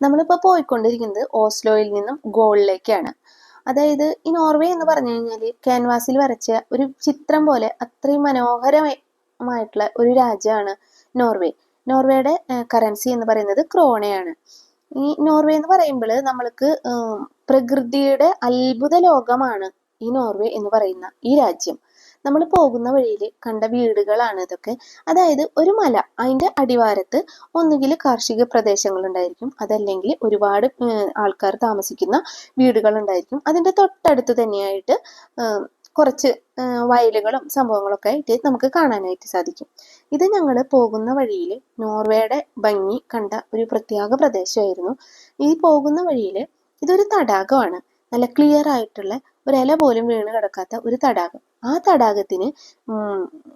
നമ്മളിപ്പോൾ പോയിക്കൊണ്ടിരിക്കുന്നത് ഓസ്ലോയിൽ നിന്നും ഗോളിലേക്കാണ്. അതായത് ഈ നോർവേ എന്ന് പറഞ്ഞു കഴിഞ്ഞാൽ ക്യാൻവാസിൽ വരച്ച ഒരു ചിത്രം പോലെ അത്രയും മനോഹരമായിട്ടുള്ള ഒരു രാജ്യമാണ് നോർവേ. നോർവേയുടെ കറൻസി എന്ന് പറയുന്നത് ക്രോണയാണ്. ഈ നോർവേ എന്ന് പറയുമ്പോൾ നമ്മൾക്ക് പ്രകൃതിയുടെ അത്ഭുത ലോകമാണ് ഈ നോർവേ എന്ന് പറയുന്ന ഈ രാജ്യം. നമ്മൾ പോകുന്ന വഴിയിൽ കണ്ട വീടുകളാണ് ഇതൊക്കെ. അതായത് ഒരു മല അതിന്റെ അടിവാരത്ത് ഒന്നുകിൽ കാർഷിക പ്രദേശങ്ങൾ ഉണ്ടായിരിക്കും അതല്ലെങ്കിൽ ഒരുപാട് ആൾക്കാർ താമസിക്കുന്ന വീടുകളുണ്ടായിരിക്കും. അതിന്റെ തൊട്ടടുത്ത് തന്നെയായിട്ട് കുറച്ച് വയലുകളും സംഭവങ്ങളൊക്കെ ആയിട്ട് നമുക്ക് കാണാനായിട്ട് സാധിക്കും. ഇത് ഞങ്ങൾ പോകുന്ന വഴിയിൽ നോർവേയുടെ ഭംഗി കണ്ട ഒരു പ്രത്യേക പ്രദേശമായിരുന്നു. ഈ പോകുന്ന വഴിയിൽ ഇതൊരു തടാകമാണ്. നല്ല ക്ലിയർ ആയിട്ടുള്ള ഒരു ഇല പോലും വീണ് കിടക്കാത്ത ഒരു തടാകം. ആ തടാകത്തിന്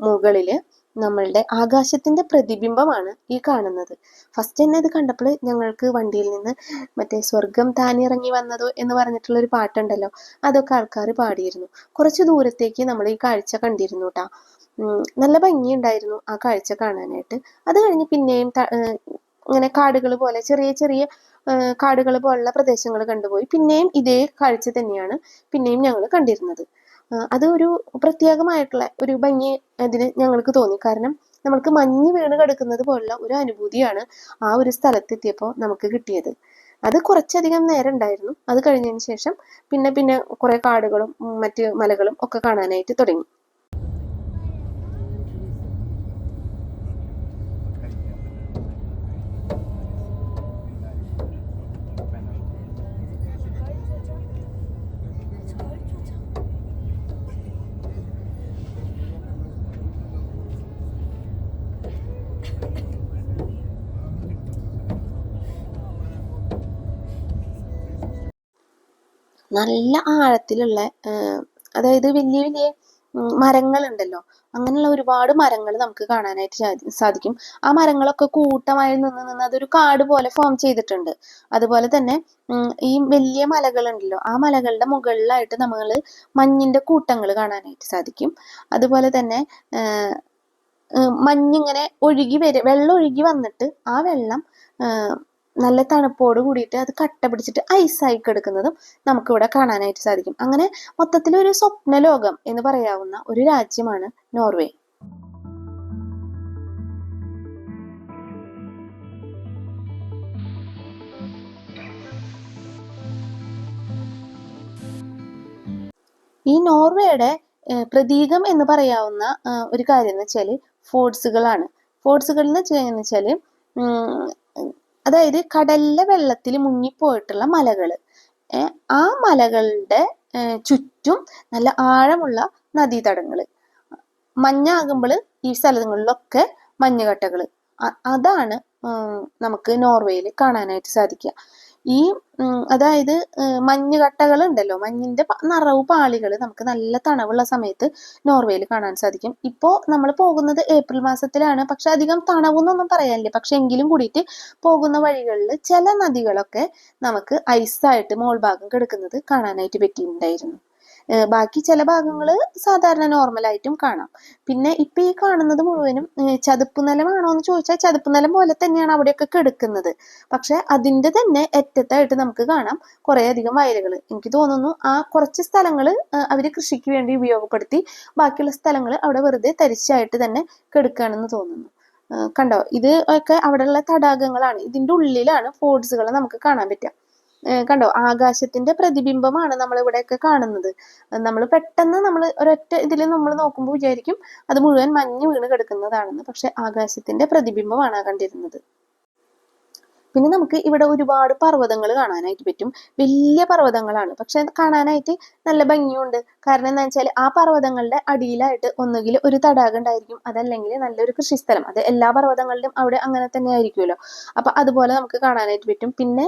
മുകളിൽ നമ്മളുടെ ആകാശത്തിന്റെ പ്രതിബിംബമാണ് ഈ കാണുന്നത്. ഫസ്റ്റ് തന്നെ ഇത് കണ്ടപ്പോൾ ഞങ്ങൾക്ക് വണ്ടിയിൽ നിന്ന് മറ്റേ സ്വർഗം താനിറങ്ങി വന്നതോ എന്ന് പറഞ്ഞിട്ടുള്ളൊരു പാട്ടുണ്ടല്ലോ അതൊക്കെ ആൾക്കാർ പാടിയിരുന്നു. കുറച്ച് ദൂരത്തേക്ക് നമ്മൾ ഈ കാഴ്ച കണ്ടിരുന്നു കേട്ടോ നല്ല ഭംഗിയുണ്ടായിരുന്നു ആ കാഴ്ച കാണാനായിട്ട്. അത് കഴിഞ്ഞ് പിന്നെയും ഇങ്ങനെ കാടുകൾ പോലെ ചെറിയ ചെറിയ കാടുകൾ പോലുള്ള പ്രദേശങ്ങൾ കണ്ടുപോയി. പിന്നെയും ഇതേ കാഴ്ച തന്നെയാണ് പിന്നെയും ഞങ്ങൾ കണ്ടിരുന്നത്. അത് ഒരു പ്രത്യേകമായിട്ടുള്ള ഒരു ഭംഗി അതിന് ഞങ്ങൾക്ക് തോന്നി. കാരണം നമ്മൾക്ക് മഞ്ഞ് വീണ് കിടക്കുന്നത് പോലുള്ള ഒരു അനുഭൂതിയാണ് ആ ഒരു സ്ഥലത്തെത്തിയപ്പോൾ നമുക്ക് കിട്ടിയത്. അത് കുറച്ചധികം നേരം ഉണ്ടായിരുന്നു. അത് കഴിഞ്ഞതിന് ശേഷം പിന്നെ പിന്നെ കുറെ കാടുകളും മറ്റ് മലകളും ഒക്കെ കാണാനായിട്ട് തുടങ്ങി. നല്ല ആഴത്തിലുള്ള അതായത് വലിയ വലിയ മരങ്ങളുണ്ടല്ലോ. അങ്ങനെയുള്ള ഒരുപാട് മരങ്ങൾ നമുക്ക് കാണാനായിട്ട് സാധി- സാധിക്കും. ആ മരങ്ങളൊക്കെ കൂട്ടമായി നിന്ന് നിന്ന് അതൊരു കാട് പോലെ ഫോം ചെയ്തിട്ടുണ്ട്. അതുപോലെ തന്നെ ഈ വലിയ മലകളുണ്ടല്ലോ ആ മലകളുടെ മുകളിലായിട്ട് നമ്മൾ മഞ്ഞിന്റെ കൂട്ടങ്ങൾ കാണാനായിട്ട് സാധിക്കും. അതുപോലെ തന്നെ മഞ്ഞിങ്ങനെ ഒഴുകി വരും വെള്ളം ഒഴുകി വന്നിട്ട് ആ വെള്ളം നല്ല തണുപ്പോട് കൂടിയിട്ട് അത് കട്ട പിടിച്ചിട്ട് ഐസായി കിടക്കുന്നതും നമുക്കിവിടെ കാണാനായിട്ട് സാധിക്കും. അങ്ങനെ മൊത്തത്തിൽ ഒരു സ്വപ്ന ലോകം എന്ന് പറയാവുന്ന ഒരു രാജ്യമാണ് നോർവേ. ഈ നോർവേയുടെ പ്രതീകം എന്ന് പറയാവുന്ന ഒരു കാര്യം എന്ന് വെച്ചാൽ ഫോർട്സുകളാണ്. ഫോർട്സുകൾ എന്ന് വെച്ച് വെച്ചാൽ അതായത് കടലിലെ വെള്ളത്തിൽ മുങ്ങിപ്പോയിട്ടുള്ള മലകൾ. ആ മലകളുടെ ചുറ്റും നല്ല ആഴമുള്ള നദീതടങ്ങൾ. മഞ്ഞാകുമ്പോൾ ഈ സ്ഥലങ്ങളിലൊക്കെ മഞ്ഞുകട്ടകൾ. അതാണ് നമുക്ക് നോർവേയിൽ കാണാനായിട്ട് സാധിക്കുക. ഈ അതായത് മഞ്ഞുകട്ടകൾ ഉണ്ടല്ലോ മഞ്ഞിന്റെ നിറവ് പാളികൾ നമുക്ക് നല്ല തണവുള്ള സമയത്ത് നോർവേയിൽ കാണാൻ സാധിക്കും. ഇപ്പോൾ നമ്മൾ പോകുന്നത് ഏപ്രിൽ മാസത്തിലാണ്. പക്ഷെ അധികം തണവെന്നൊന്നും പറയാനില്ല. പക്ഷെ എങ്കിലും കൂടിയിട്ട് പോകുന്ന വഴികളിൽ ചില നദികളൊക്കെ നമുക്ക് ഐസായിട്ട് മോൾ ഭാഗം കിടക്കുന്നത് കാണാനായിട്ട് പറ്റിയിട്ടുണ്ടായിരുന്നു. ബാക്കി ചില ഭാഗങ്ങൾ സാധാരണ നോർമലായിട്ടും കാണാം. പിന്നെ ഇപ്പൊ ഈ കാണുന്നത് മുഴുവനും ചതുപ്പ് നിലമാണോ എന്ന് ചോദിച്ചാൽ ചതുപ്പ് നിലം പോലെ തന്നെയാണ് അവിടെയൊക്കെ കിടക്കുന്നത്. പക്ഷെ അതിന്റെ തന്നെ അറ്റത്തായിട്ട് നമുക്ക് കാണാം കുറേ അധികം വയലുകൾ എനിക്ക് തോന്നുന്നു ആ കുറച്ച് സ്ഥലങ്ങൾ അവർ കൃഷിക്ക് വേണ്ടി ഉപയോഗപ്പെടുത്തി ബാക്കിയുള്ള സ്ഥലങ്ങൾ അവിടെ വെറുതെ തരിച്ചായിട്ട് തന്നെ കിടക്കുകയാണെന്ന് തോന്നുന്നു. കണ്ടോ? ഇത് ഒക്കെ അവിടെയുള്ള തടാകങ്ങളാണ്. ഇതിന്റെ ഉള്ളിലാണ് ഫോർട്സുകൾ നമുക്ക് കാണാൻ പറ്റുക. കണ്ടോ? ആകാശത്തിന്റെ പ്രതിബിംബമാണ് നമ്മൾ ഇവിടെയൊക്കെ കാണുന്നത് നമ്മൾ പെട്ടെന്ന് നമ്മൾ ഒരൊറ്റ ഇതിൽ നമ്മൾ നോക്കുമ്പോൾ വിചാരിക്കും അത് മുഴുവൻ മഞ്ഞ് വീണ് കിടക്കുന്നതാണെന്ന്. പക്ഷെ ആകാശത്തിന്റെ പ്രതിബിംബമാണ് കണ്ടിരുന്നത്. പിന്നെ നമുക്ക് ഇവിടെ ഒരുപാട് പർവതങ്ങൾ കാണാനായിട്ട് പറ്റും. വലിയ പർവതങ്ങളാണ്. പക്ഷെ കാണാനായിട്ട് നല്ല ഭംഗിയുണ്ട്. കാരണം എന്താ വെച്ചാൽ ആ പർവതങ്ങളുടെ അടിയിലായിട്ട് ഒന്നുകിൽ ഒരു തടാകം ഉണ്ടായിരിക്കും. അതല്ലെങ്കിൽ നല്ലൊരു കൃഷിസ്ഥലം. അത് എല്ലാ പർവതങ്ങളിലും അവിടെ അങ്ങനെ തന്നെ ആയിരിക്കുമല്ലോ. അപ്പൊ അതുപോലെ നമുക്ക് കാണാനായിട്ട് പറ്റും. പിന്നെ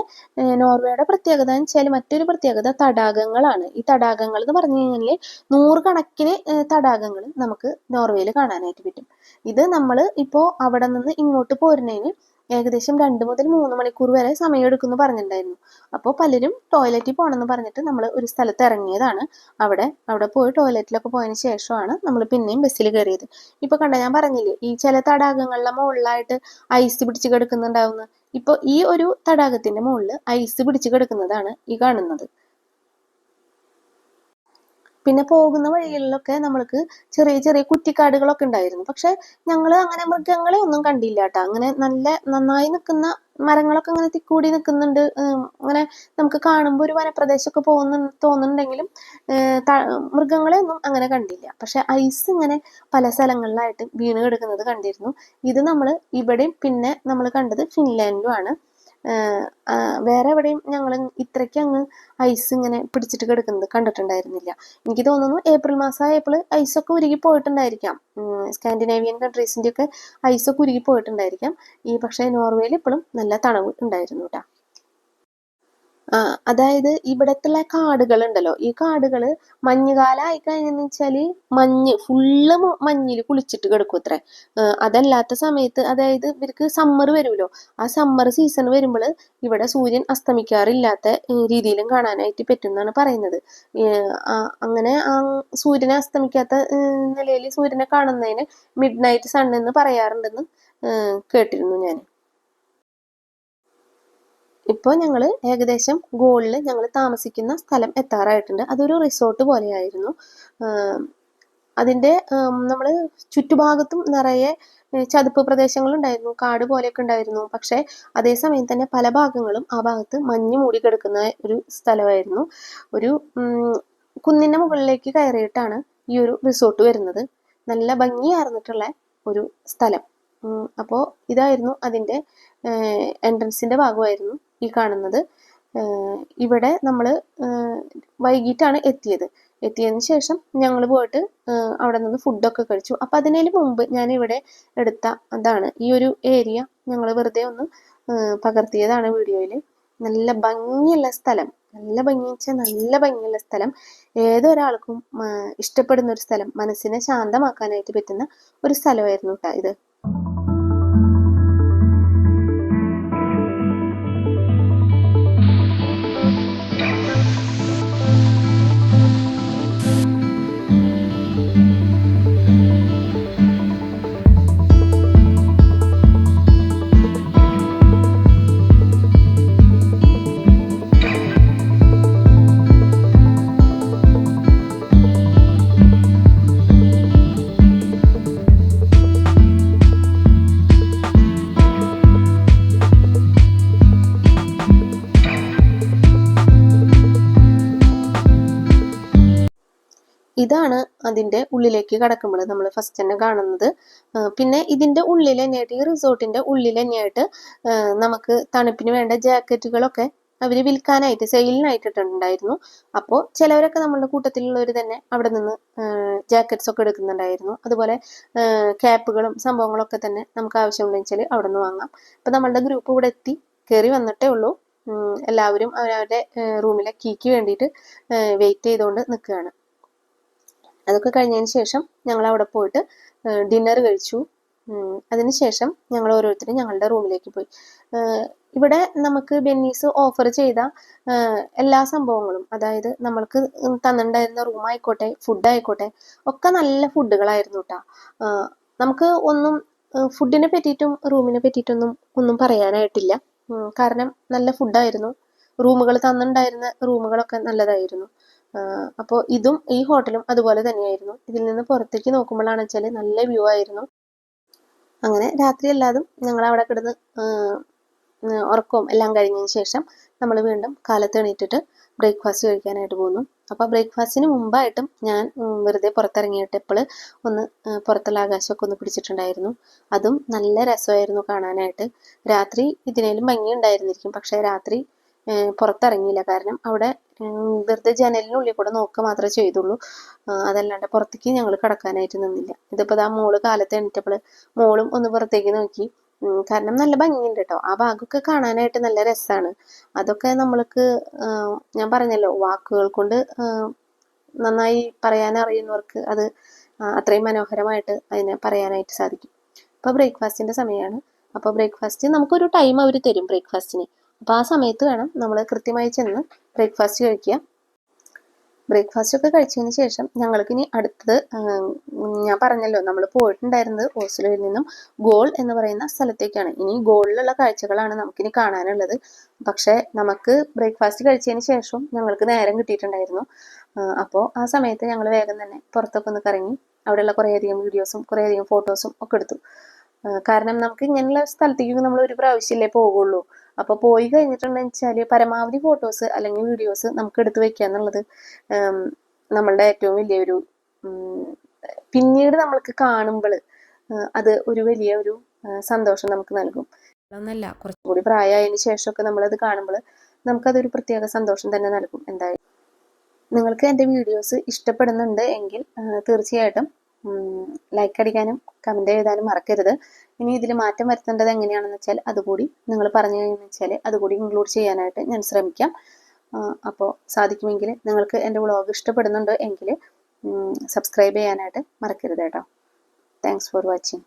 നോർവേയുടെ പ്രത്യേകത എന്ന് വെച്ചാൽ മറ്റൊരു പ്രത്യേകത തടാകങ്ങളാണ്. ഈ തടാകങ്ങൾ എന്ന് പറഞ്ഞു കഴിഞ്ഞാൽ നൂറുകണക്കിന് തടാകങ്ങൾ നമുക്ക് നോർവേയിൽ കാണാനായിട്ട് പറ്റും. ഇത് നമ്മൾ ഇപ്പോൾ അവിടെ നിന്ന് ഇങ്ങോട്ട് പോരുന്നതിന് ഏകദേശം രണ്ട് മുതൽ മൂന്ന് മണിക്കൂർ വരെ സമയം എടുക്കുമെന്ന് പറഞ്ഞിട്ടുണ്ടായിരുന്നു. അപ്പോൾ പലരും ടോയ്ലറ്റിൽ പോകണമെന്ന് പറഞ്ഞിട്ട് നമ്മൾ ഒരു സ്ഥലത്ത് ഇറങ്ങിയതാണ്. അവിടെ അവിടെ പോയി ടോയ്ലറ്റിലൊക്കെ പോയതിന് ശേഷമാണ് നമ്മൾ പിന്നെയും ബസ്സിൽ കയറിയത്. ഇപ്പോൾ കണ്ട ഞാൻ പറഞ്ഞില്ലേ ഈ ചില തടാകങ്ങളിലെ മുകളിലായിട്ട് ഐസ് പിടിച്ച് കിടക്കുന്നുണ്ടാവുന്നു ഇപ്പോൾ ഈ ഒരു തടാകത്തിന്റെ മുകളിൽ ഐസ് പിടിച്ച് കിടക്കുന്നതാണ് ഈ കാണുന്നത്. പിന്നെ പോകുന്ന വഴികളിലൊക്കെ നമ്മൾക്ക് ചെറിയ ചെറിയ കുറ്റിക്കാടുകളൊക്കെ ഉണ്ടായിരുന്നു. പക്ഷെ ഞങ്ങൾ അങ്ങനെ മൃഗങ്ങളെ ഒന്നും കണ്ടില്ല കേട്ടോ. അങ്ങനെ നല്ല നന്നായി നിൽക്കുന്ന മരങ്ങളൊക്കെ അങ്ങനെ തിക്കൂടി നിൽക്കുന്നുണ്ട്. അങ്ങനെ നമുക്ക് കാണുമ്പോൾ ഒരു വനപ്രദേശമൊക്കെ പോകുന്നു തോന്നുന്നുണ്ടെങ്കിലും മൃഗങ്ങളെ ഒന്നും അങ്ങനെ കണ്ടില്ല. പക്ഷെ ഐസ് ഇങ്ങനെ പല സ്ഥലങ്ങളിലായിട്ട് വീണ് കിടക്കുന്നത് കണ്ടിരുന്നു. ഇത് നമ്മൾ ഇവിടെയും പിന്നെ നമ്മൾ കണ്ടത് ഫിൻലാൻഡും ഏർ ആ, വേറെ എവിടെയും ഞങ്ങൾ ഇത്രയ്ക്ക് അങ്ങ് ഐസ് ഇങ്ങനെ പിടിച്ചിട്ട് കിടക്കുന്നത് കണ്ടിട്ടുണ്ടായിരുന്നില്ല. എനിക്ക് തോന്നുന്നു ഏപ്രിൽ മാസമായപ്പോൾ ഐസൊക്കെ ഉരുകി പോയിട്ടുണ്ടായിരിക്കാം. സ്കാൻഡിനേവിയൻ കൺട്രീസിന്റെയൊക്കെ ഐസൊക്കെ ഉരുകി പോയിട്ടുണ്ടായിരിക്കാം. ഈ പക്ഷേ നോർവേയിൽ ഇപ്പോഴും നല്ല തണവ് ഉണ്ടായിരുന്നു കേട്ടോ അതായത് ഇവിടത്തെ കാടുകൾ ഉണ്ടല്ലോ ഈ കാടുകൾ മഞ്ഞുകാലം ആയി കഴിഞ്ഞെന്ന് വെച്ചാൽ മഞ്ഞ് ഫുള്ള് മഞ്ഞിൽ കുളിച്ചിട്ട് കിടക്കും അത്രേ. അതല്ലാത്ത സമയത്ത് അതായത് ഇവർക്ക് സമ്മർ വരുമല്ലോ. ആ സമ്മർ സീസൺ വരുമ്പോൾ ഇവിടെ സൂര്യൻ അസ്തമിക്കാറില്ലാത്ത രീതിയിലും കാണാനായിട്ട് പറ്റും എന്നാണ് പറയുന്നത് അങ്ങനെ ആ സൂര്യനെ അസ്തമിക്കാത്ത നിലയിൽ സൂര്യനെ കാണുന്നതിന് മിഡ് നൈറ്റ് സൺ എന്ന് പറയാറുണ്ടെന്ന് കേട്ടിരുന്നു ഞാൻ ഇപ്പോൾ ഞങ്ങൾ ഏകദേശം ഗോളിൽ ഞങ്ങൾ താമസിക്കുന്ന സ്ഥലം എത്താറായിട്ടുണ്ട്. അതൊരു റിസോർട്ട് പോലെയായിരുന്നു. അതിന്റെ നമ്മൾ ചുറ്റുഭാഗത്തും നിറയെ ചതുപ്പ് പ്രദേശങ്ങളുണ്ടായിരുന്നു. കാട് പോലെയൊക്കെ ഉണ്ടായിരുന്നു. പക്ഷേ അതേസമയം തന്നെ പല ഭാഗങ്ങളും ആ ഭാഗത്ത് മഞ്ഞ് മൂടി കിടക്കുന്ന ഒരു സ്ഥലമായിരുന്നു. ഒരു കുന്നിന്റെ മുകളിലേക്ക് കയറിയിട്ടാണ് ഈ ഒരു റിസോർട്ട് വരുന്നത്. നല്ല ഭംഗിയാർന്നിട്ടുള്ള ഒരു സ്ഥലം. അപ്പോൾ ഇതായിരുന്നു അതിന്റെ എൻട്രൻസിന്റെ ഭാഗമായിരുന്നു. ഈ കാണുന്നത്. ഇവിടെ നമ്മൾ വൈകിട്ടാണ് എത്തിയത്. എത്തിയതിന് ശേഷം ഞങ്ങൾ പോയിട്ട് അവിടെ നിന്ന് ഫുഡൊക്കെ കഴിച്ചു. അപ്പം അതിനു മുമ്പ് ഞാൻ ഇവിടെ എടുത്ത അതാണ് ഈ ഒരു ഏരിയ ഞങ്ങൾ വെറുതെ ഒന്ന് പകർത്തിയതാണ് വീഡിയോയിൽ നല്ല ഭംഗിയുള്ള സ്ഥലം. നല്ല ഭംഗി വെച്ചാൽ നല്ല ഭംഗിയുള്ള സ്ഥലം. ഏതൊരാൾക്കും ഇഷ്ടപ്പെടുന്ന ഒരു സ്ഥലം. മനസ്സിനെ ശാന്തമാക്കാനായിട്ട് പറ്റുന്ന ഒരു സ്ഥലമായിരുന്നു കേട്ടോ ഇത്. അതിന്റെ ഉള്ളിലേക്ക് കിടക്കുമ്പോൾ നമ്മൾ ഫസ്റ്റ് തന്നെ കാണുന്നത് പിന്നെ ഇതിന്റെ ഉള്ളിൽ തന്നെയായിട്ട് ഈ റിസോർട്ടിന്റെ ഉള്ളിൽ തന്നെയായിട്ട് നമുക്ക് തണുപ്പിന് വേണ്ട ജാക്കറ്റുകളൊക്കെ അവർ വിൽക്കാനായിട്ട് സെയിലിനായിട്ട് ഇട്ടിട്ടുണ്ടായിരുന്നു. അപ്പോൾ ചിലവരൊക്കെ നമ്മളുടെ കൂട്ടത്തിലുള്ളവർ തന്നെ അവിടെ നിന്ന് ജാക്കറ്റ്സ് ഒക്കെ എടുക്കുന്നുണ്ടായിരുന്നു. അതുപോലെ ക്യാപ്പുകളും സംഭവങ്ങളൊക്കെ തന്നെ നമുക്ക് ആവശ്യമുണ്ടെന്ന് വെച്ചാൽ അവിടെ നിന്ന് വാങ്ങാം. അപ്പം നമ്മളുടെ ഗ്രൂപ്പ് ഇവിടെ എത്തി കയറി വന്നിട്ടേ ഉള്ളൂ. എല്ലാവരും അവരവരുടെ റൂമിലെ കീക്ക് വേണ്ടിയിട്ട് വെയിറ്റ് ചെയ്തുകൊണ്ട് നിൽക്കുകയാണ്. അതൊക്കെ കഴിഞ്ഞതിന് ശേഷം ഞങ്ങൾ അവിടെ പോയിട്ട് ഡിന്നർ കഴിച്ചു. അതിനുശേഷം ഞങ്ങൾ ഓരോരുത്തരും ഞങ്ങളുടെ റൂമിലേക്ക് പോയി. ഇവിടെ നമുക്ക് ബെന്നീസ് ഓഫർ ചെയ്ത എല്ലാ സംഭവങ്ങളും അതായത് നമ്മൾക്ക് തന്നിട്ടുണ്ടായിരുന്ന റൂം ആയിക്കോട്ടെ ഫുഡ് ആയിക്കോട്ടെ ഒക്കെ നല്ല ഫുഡുകളായിരുന്നു കേട്ടോ നമുക്ക് ഒന്നും ഫുഡിനെ പറ്റിയിട്ടും റൂമിനെ പറ്റിയിട്ടൊന്നും ഒന്നും പറയാനായിട്ടില്ല. കാരണം നല്ല ഫുഡായിരുന്നു റൂമുകൾ തന്നിട്ടുണ്ടായിരുന്ന റൂമുകളൊക്കെ നല്ലതായിരുന്നു. അപ്പോൾ ഇതും ഈ ഹോട്ടലും അതുപോലെ തന്നെയായിരുന്നു. ഇതിൽ നിന്ന് പുറത്തേക്ക് നോക്കുമ്പോഴാണ് വെച്ചാൽ നല്ല വ്യൂ ആയിരുന്നു. അങ്ങനെ രാത്രി അല്ലാതും ഞങ്ങൾ അവിടെ കിടന്ന് ഉറക്കവും എല്ലാം കഴിഞ്ഞതിന് ശേഷം നമ്മൾ വീണ്ടും കാലത്ത് എണീറ്റിട്ട് ബ്രേക്ക്ഫാസ്റ്റ് കഴിക്കാനായിട്ട് പോന്നു. അപ്പോൾ ബ്രേക്ക്ഫാസ്റ്റിന് മുമ്പായിട്ടും ഞാൻ വെറുതെ പുറത്തിറങ്ങിയിട്ട് ഇപ്പോൾ ഒന്ന് പുറത്തുള്ള ആകാശമൊക്കെ ഒന്ന് പിടിച്ചിട്ടുണ്ടായിരുന്നു. അതും നല്ല രസമായിരുന്നു കാണാനായിട്ട്. രാത്രി ഇതിനേലും ഭംഗി ഉണ്ടായിരുന്നിരിക്കും പക്ഷേ രാത്രി പുറത്തിറങ്ങിയില്ല. കാരണം അവിടെ വെറുതെ ജനലിനുള്ളിൽ കൂടെ നോക്കുക മാത്രമേ ചെയ്തുള്ളൂ. അതല്ലാണ്ട് പുറത്തേക്ക് ഞങ്ങൾ കടക്കാനായിട്ട് നിന്നില്ല. ഇതിപ്പോൾ ആ മോൾ കാലത്ത് എണീറ്റപ്പോൾ മോളും ഒന്ന് പുറത്തേക്ക് നോക്കി. കാരണം നല്ല ഭംഗിയുണ്ട് കേട്ടോ ആ ഭാഗമൊക്കെ കാണാനായിട്ട് നല്ല രസമാണ് അതൊക്കെ നമ്മൾക്ക് ഞാൻ പറഞ്ഞല്ലോ വാക്കുകൾ കൊണ്ട് നന്നായി പറയാൻ അറിയുന്നവർക്ക് അത് അത്രയും മനോഹരമായിട്ട് അതിനെ പറയാനായിട്ട് സാധിക്കും. അപ്പോൾ ബ്രേക്ക്ഫാസ്റ്റിന്റെ സമയമാണ് അപ്പോൾ ബ്രേക്ക്ഫാസ്റ്റ് നമുക്കൊരു ടൈം അവർ തരും ബ്രേക്ക്ഫാസ്റ്റിന്. അപ്പോൾ ആ സമയത്ത് വേണം നമ്മൾ കൃത്യമായി ചെന്ന് ബ്രേക്ക്ഫാസ്റ്റ് കഴിക്കുക. ബ്രേക്ക്ഫാസ്റ്റ് ഒക്കെ കഴിച്ചതിന് ശേഷം ഞങ്ങൾക്ക് ഇനി അടുത്തത് ഞാൻ പറഞ്ഞല്ലോ നമ്മൾ പോയിട്ടുണ്ടായിരുന്നത് ഓസ്ലോയിൽ നിന്നും ഗോൾ എന്ന് പറയുന്ന സ്ഥലത്തേക്കാണ്. ഇനി ഗോളിലുള്ള കാഴ്ചകളാണ് നമുക്കിനി കാണാനുള്ളത്. പക്ഷേ നമുക്ക് ബ്രേക്ക്ഫാസ്റ്റ് കഴിച്ചതിന് ശേഷം ഞങ്ങൾക്ക് നേരം കിട്ടിയിട്ടുണ്ടായിരുന്നു. അപ്പോൾ ആ സമയത്ത് ഞങ്ങൾ വേഗം തന്നെ പുറത്തൊക്കെ ഒന്ന് കറങ്ങി അവിടെയുള്ള കുറേയധികം വീഡിയോസും കുറേയധികം ഫോട്ടോസും ഒക്കെ എടുത്തു. കാരണം നമുക്ക് ഇങ്ങനെയുള്ള സ്ഥലത്തേക്ക് നമ്മൾ ഒരു പ്രാവശ്യമല്ലേ പോകുള്ളൂ അപ്പോൾ പോയി കഴിഞ്ഞിട്ടുണ്ടെന്ന് വെച്ചാൽ പരമാവധി ഫോട്ടോസ് അല്ലെങ്കിൽ വീഡിയോസ് നമുക്ക് എടുത്തു വെക്കുക എന്നുള്ളത് നമ്മളുടെ ഏറ്റവും വലിയൊരു ഒരു പിന്നീട് നമ്മൾക്ക് കാണുമ്പോൾ അത് ഒരു വലിയ ഒരു സന്തോഷം നമുക്ക് നൽകും. ഒന്നല്ല പ്രായമായതിന് ശേഷമൊക്കെ നമ്മളത് കാണുമ്പോൾ നമുക്കതൊരു പ്രത്യേക സന്തോഷം തന്നെ നൽകും എന്തായാലും. നിങ്ങൾക്ക് എന്റെ വീഡിയോസ് ഇഷ്ടപ്പെടുന്നുണ്ട് എങ്കിൽ തീർച്ചയായിട്ടും ലൈക്ക് അടിക്കാനും കമന്റ് എഴുതാനും മറക്കരുത്. ഇനി ഇതിൽ മാറ്റം വരുത്തേണ്ടത് എങ്ങനെയാണെന്ന് വെച്ചാൽ അതുകൂടി നിങ്ങൾ പറഞ്ഞു കഴിഞ്ഞെന്ന് വെച്ചാൽ അതുകൂടി ഇൻക്ലൂഡ് ചെയ്യാനായിട്ട് ഞാൻ ശ്രമിക്കാം. അപ്പോൾ സാധിക്കുമെങ്കിൽ നിങ്ങൾക്ക് എന്റെ വ്ളോഗ് ഇഷ്ടപ്പെടുന്നുണ്ട് എങ്കിൽ സബ്സ്ക്രൈബ് ചെയ്യാനായിട്ട് മറക്കരുത് കേട്ടോ. Thanks for watching